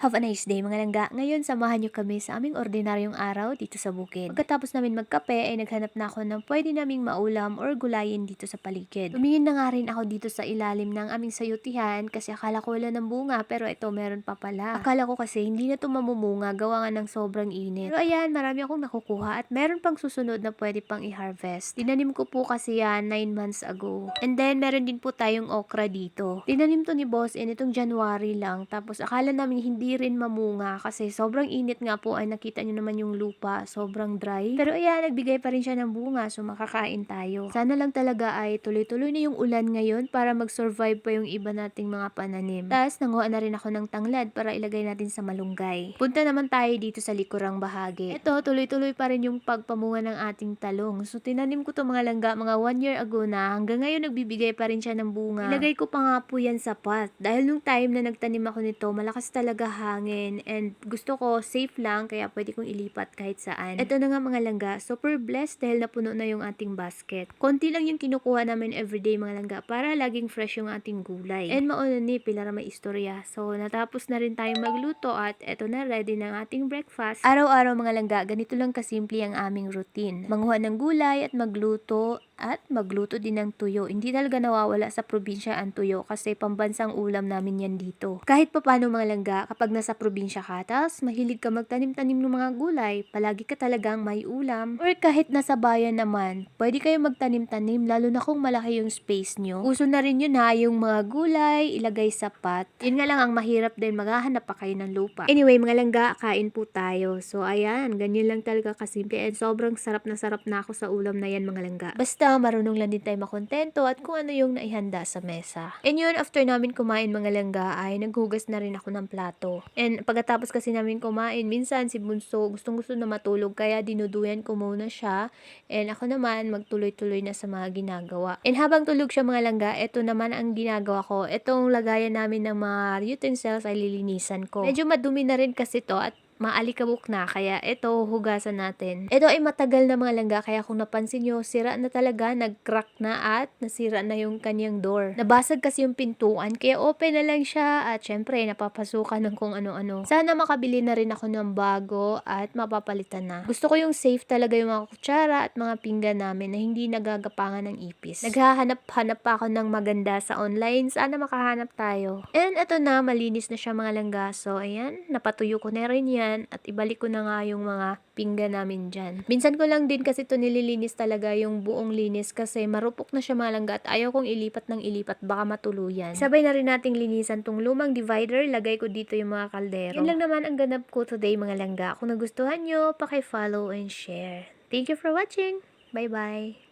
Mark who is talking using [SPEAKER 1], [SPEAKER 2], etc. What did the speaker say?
[SPEAKER 1] Have a nice day mga langga. Ngayon samahan niyo kami sa aming ordinaryong araw dito sa bukid. Pagkatapos namin magkape ay naghanap na ako ng pwede naming maulam or gulayin dito sa paligid. Tumingin na nga rin ako dito sa ilalim ng aming sayutihan kasi akala ko wala ng bunga pero ito meron pa pala. Akala ko kasi hindi na ito mamumunga gawa nga ng sobrang init. Pero ayan, marami akong nakukuha at meron pang susunod na pwede pang i-harvest. Tinanim ko po kasi yan 9 months ago. And then meron din po tayong okra dito. Tinanim to ni boss in itong January lang tapos akala namin hindi rin mamunga kasi sobrang init nga po ay nakita nyo naman yung lupa, sobrang dry. Pero ayan, nagbigay pa rin siya ng bunga so makakain tayo. Sana lang talaga ay tuloy-tuloy na yung ulan ngayon para mag-survive pa yung iba nating mga pananim. Tapos nanguha na rin ako ng tanglad para ilagay natin sa malunggay. Punta naman tayo dito sa likurang bahagi. Ito, tuloy-tuloy pa rin yung pagpamunga ng ating talong. So tinanim ko to mga langga mga one year ago na hanggang ngayon nagbibigay pa rin siya ng bunga. Ilagay ko pa nga po yan sa pot. Dahil nung time na nagtanim ako nito, malakas talaga hangin and gusto ko safe lang kaya pwede kong ilipat kahit saan. Ito na nga mga langga, super blessed dahil napuno na yung ating basket. Konti lang yung kinukuha namin everyday mga langga para laging fresh yung ating gulay. And mauna ni Pilar may istorya. So natapos na rin tayong magluto at eto na ready ng ating breakfast. Araw-araw mga langga, ganito lang kasimple ang aming routine. Manguha ng gulay at magluto at magluto din ng tuyo. Hindi talaga nawawala sa probinsya ang tuyo kasi pambansang ulam namin yan dito. Kahit pa paano mga langga, kapag nasa probinsya ka, tas mahilig ka magtanim-tanim ng mga gulay, palagi ka talagang may ulam. Or kahit nasa bayan naman, pwede kayo magtanim-tanim lalo na kung malaki yung space nyo. Uso na rin yun ha, yung mga gulay, ilagay sa pot. Yun nga lang ang mahirap din, maghahanap pa kayo ng lupa. Anyway, mga langga, kain po tayo. So ayan, ganyan lang talaga kasimple and sobrang sarap na sarap na ako sa ulam na yan mga langga. Basta marunong lang din tayo makontento at kung ano yung naihanda sa mesa. And yun, after namin kumain mga langga ay naghugas na rin ako ng plato. And pagkatapos kasi namin kumain, minsan si Bunso gustong gusto na matulog kaya dinuduyan ko muna siya. And ako naman magtuloy-tuloy na sa mga ginagawa. And habang tulog siya mga langga, ito naman ang ginagawa ko. Itong lagayan namin ng mga utensils ay lilinisan ko. Medyo madumi na rin kasi to at maalikabok na kaya ito hugasan natin. Ito ay matagal na mga langga kaya kung napansin nyo sira na talaga, nag-crack na at nasira na yung kanyang door. Nabasag kasi yung pintuan kaya open na lang siya at syempre napapasukan ng kung ano-ano. Sana makabili na rin ako ng bago at mapapalitan na. Gusto ko yung safe talaga yung mga kutsara at mga pinggan namin na hindi nagagapangan ng ipis. Naghahanap-hanap ako ng maganda sa online. Sana makahanap tayo. And ito na, malinis na siya mga langga. So, ayan, napatuyo ko na rin yan at ibalik ko na nga yung mga pinggan namin dyan. Minsan ko lang din kasi ito nililinis talaga yung buong linis kasi marupok na siya malangga at ayaw kong ilipat ng ilipat baka matuluyan. Sabay na rin nating linisan tong lumang divider, lagay ko dito yung mga kaldero. Yun lang naman ang ganap ko today mga langga. Kung nagustuhan nyo, paki-follow and share. Thank you for watching. Bye-bye.